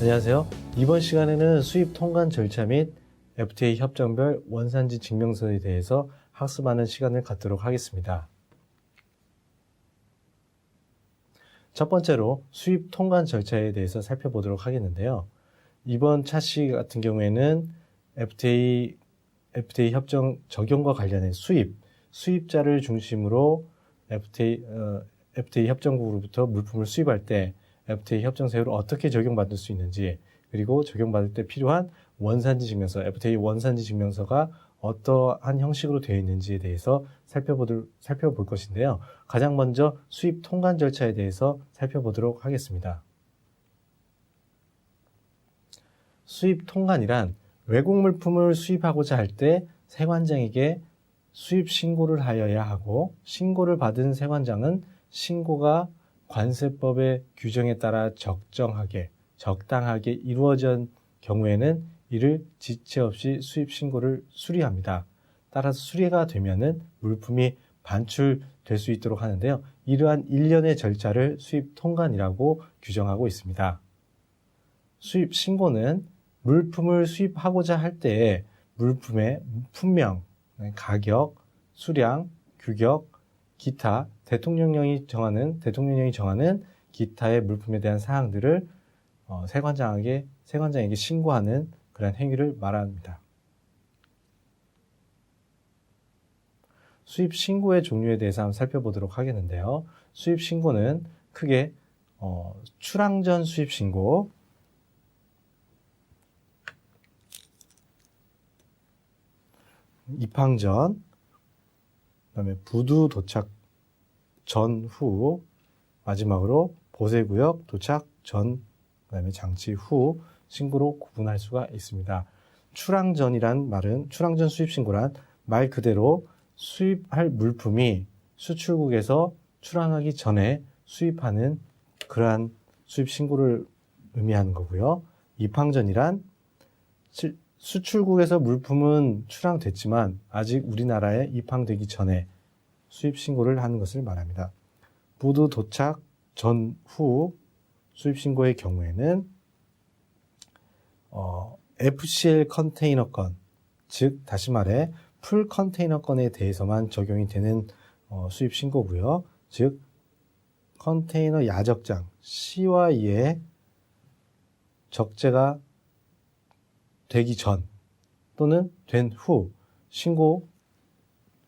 안녕하세요. 이번 시간에는 수입 통관 절차 및 FTA 협정별 원산지 증명서에 대해서 학습하는 시간을 갖도록 하겠습니다. 첫 번째로 수입 통관 절차에 대해서 살펴보도록 하겠는데요. 이번 차시 같은 경우에는 FTA, FTA 협정 적용과 관련된 수입, 수입자를 중심으로 FTA, 어, FTA 협정국으로부터 물품을 수입할 때 FTA 협정 사유를 어떻게 적용받을 수 있는지 그리고 적용받을 때 필요한 원산지 증명서, FTA 원산지 증명서가 어떠한 형식으로 되어 있는지에 대해서 살펴보들, 살펴볼 것인데요. 가장 먼저 수입 통관 절차에 대해서 살펴보도록 하겠습니다. 수입 통관이란 외국 물품을 수입하고자 할 때 세관장에게 수입 신고를 하여야 하고 신고를 받은 세관장은 신고가 관세법의 규정에 따라 적정하게 적당하게 이루어진 경우에는 이를 지체 없이 수입 신고를 수리합니다. 따라서 수리가 되면은 물품이 반출될 수 있도록 하는데요. 이러한 일련의 절차를 수입 통관이라고 규정하고 있습니다. 수입 신고는 물품을 수입하고자 할 때에 물품의 품명, 가격, 수량, 규격, 기타 대통령령이 정하는 대통령령이 정하는 기타의 물품에 대한 사항들을 어, 세관장에게 세관장에게 신고하는 그런 행위를 말합니다. 수입 신고의 종류에 대해서 한번 살펴보도록 하겠는데요. 수입 신고는 크게 어, 출항 전 수입 신고, 입항 전, 그다음에 부두 도착 전후, 마지막으로 보세구역 도착 전, 그다음에 장치 후 신고로 구분할 수가 있습니다. 출항 전이란 말은 출항 전 수입 신고란 말 그대로 수입할 물품이 수출국에서 출항하기 전에 수입하는 그러한 수입 신고를 의미하는 거고요. 입항 전이란 수출국에서 물품은 출항됐지만 아직 우리나라에 입항되기 전에 수입 신고를 하는 것을 말합니다. 부두 도착 전후 수입 신고의 경우에는 어, FCL 컨테이너 건, 즉 다시 말해 풀 컨테이너 건에 대해서만 적용이 되는 어, 수입 신고고요. 즉 컨테이너 야적장 C와 E의 적재가 되기 전 또는 된 후 신고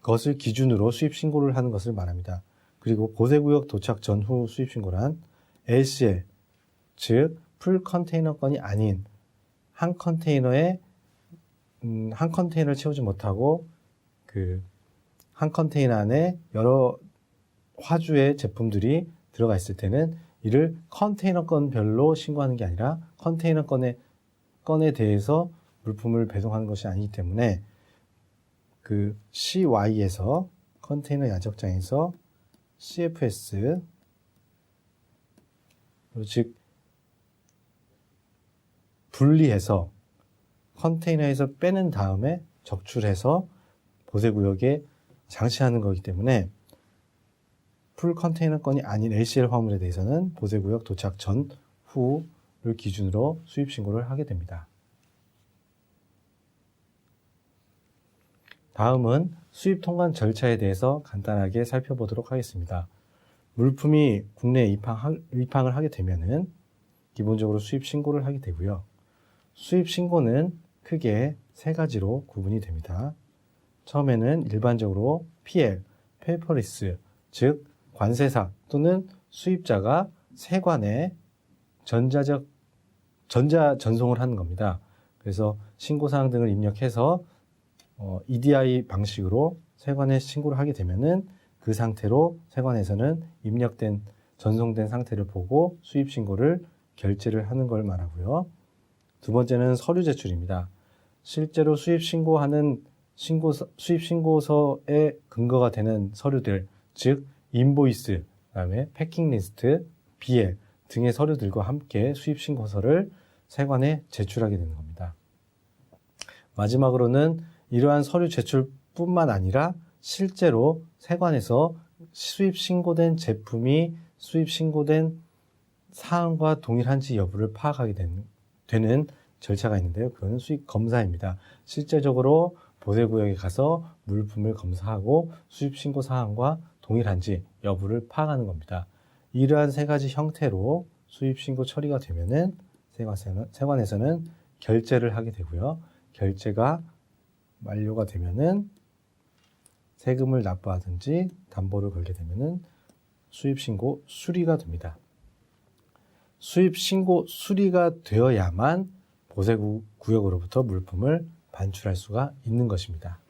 것을 기준으로 수입 신고를 하는 것을 말합니다. 그리고 고세구역 도착 전후 수입 신고란 LCL 즉 풀 컨테이너 건이 아닌 한 컨테이너에 음, 한 컨테이너를 채우지 못하고 그 한 컨테이너 안에 여러 화주의 제품들이 들어가 있을 때는 이를 컨테이너 건별로 신고하는 게 아니라 컨테이너 건에 건에 대해서 물품을 배송하는 것이 아니기 때문에 그 CY에서 컨테이너 야적장에서 CFS 즉 분리해서 컨테이너에서 빼는 다음에 적출해서 보세 구역에 장치하는 거기 때문에 풀 컨테이너 건이 아닌 LCL 화물에 대해서는 보세 구역 도착 전 후 를 기준으로 수입 신고를 하게 됩니다. 다음은 수입 통관 절차에 대해서 간단하게 살펴보도록 하겠습니다. 물품이 국내에 입항, 입항을 하게 되면은 기본적으로 수입 신고를 하게 되고요. 수입 신고는 크게 세 가지로 구분이 됩니다. 처음에는 일반적으로 PL, 페이퍼리스, 즉 관세사 또는 수입자가 세관에 전자적 전자 전송을 하는 겁니다. 그래서 신고사항 등을 입력해서 어, EDI 방식으로 세관에 신고를 하게 되면은 그 상태로 세관에서는 입력된 전송된 상태를 보고 수입 신고를 결제를 하는 걸 말하고요. 두 번째는 서류 제출입니다. 실제로 수입 신고하는 신고 수입 신고서에 근거가 되는 서류들, 즉 인보이스, 그다음에 패킹 리스트, BL 등의 서류들과 함께 수입 신고서를 세관에 제출하게 되는 겁니다. 마지막으로는 이러한 서류 제출뿐만 아니라 실제로 세관에서 수입 신고된 제품이 수입 신고된 사항과 동일한지 여부를 파악하게 되는 절차가 있는데요. 그거는 수입 검사입니다. 실제적으로 보세 구역에 가서 물품을 검사하고 수입 신고 사항과 동일한지 여부를 파악하는 겁니다. 이러한 세 가지 형태로 수입 신고 처리가 되면은 세관에서는, 세관에서는 결제를 하게 되고요. 결제가 만료가 되면은 세금을 납부하든지 담보를 걸게 되면은 수입 신고 수리가 됩니다. 수입 신고 수리가 되어야만 보세 구역으로부터 물품을 반출할 수가 있는 것입니다.